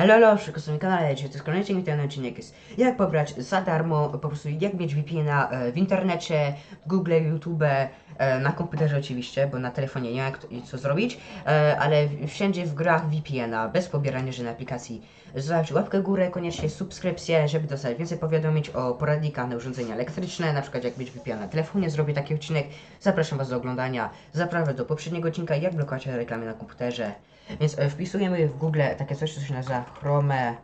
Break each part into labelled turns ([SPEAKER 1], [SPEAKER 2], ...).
[SPEAKER 1] Hello, hello, wszystko na kanale, dzisiaj to jest kolejny odcinek, ten odcinek jest jak pobrać za darmo, po prostu jak mieć VPN-a e, w internecie, Google, YouTube, e, na komputerze oczywiście, bo na telefonie nie ma co zrobić, e, ale wszędzie w grach VPN-a, bez pobierania żadnej aplikacji. Zostawcie łapkę w górę, koniecznie subskrypcję, żeby dostać więcej powiadomień o poradnikach na urządzenia elektryczne, na przykład jak mieć VPN na telefonie, zrobię taki odcinek. Zapraszam Was do oglądania, zapraszam do poprzedniego odcinka, jak blokować reklamy na komputerze. Więc wpisujemy w Google takie coś, co się nazywa Chrome,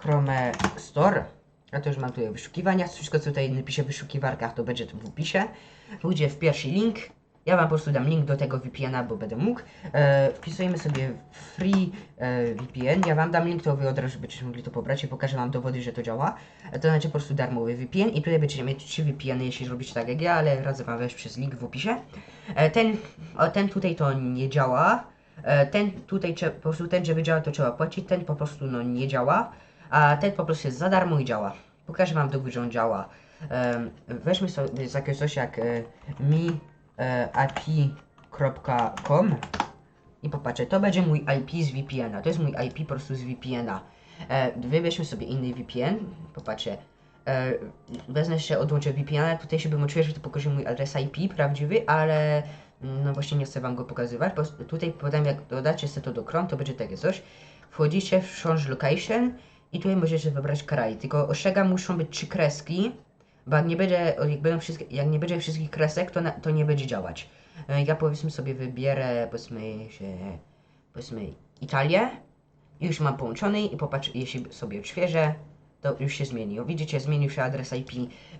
[SPEAKER 1] Chrome Store. Ja to już mam tutaj wyszukiwania. Wszystko, co tutaj napiszę w wyszukiwarkach, to będzie tu w opisie. Pójdzie w pierwszy link. Ja wam po prostu dam link do tego VPN-a, bo będę mógł. E, wpisujemy sobie free e, VPN. Ja wam dam link, to wy od razu będziecie mogli to pobrać i pokażę wam dowody, że to działa. E, to będzie po prostu darmowy VPN i tutaj będziecie mieć trzy VPN-y, jeśli zrobicie tak jak ja, ale radzę wam wejść przez link w opisie. E, ten, o, ten tutaj to nie działa. E, ten tutaj po prostu ten, żeby działał, to trzeba płacić, ten po prostu no nie działa, a ten po prostu jest za darmo i działa. Pokażę wam dowód, że on działa. Weźmy sobie jakiegoś coś jak e, mi ip.com i popatrzę, to będzie mój IP z VPN-a, to jest mój IP po prostu z VPN-a. E, wybierzmy sobie inny VPN, popatrzcie, e, wezmę się, odłączę VPN-a, tutaj się bym odświeżył, to pokaże mój adres IP prawdziwy, ale no właśnie nie chcę wam go pokazywać, bo tutaj podam jak dodacie sobie to do Chrome, to będzie takie coś. Wchodzicie w Change Location i tutaj możecie wybrać kraj, tylko ostrzegam, muszą być trzy kreski, bo jak nie będzie, jak będą wszystkie, jak nie będzie wszystkich kresek, to, na, to nie będzie działać. E, Ja powiedzmy sobie wybierę, powiedzmy się, powiedzmy Italię. Już mam połączony i popatrz, jeśli sobie odświeżę, to już się zmieni. O, widzicie, zmienił się adres IP.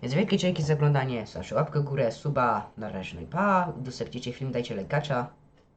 [SPEAKER 1] Więc wielkie dzięki za oglądanie. Zawsze łapkę górę, suba, na razie no pa. Udostępnijcie film, dajcie lekacza.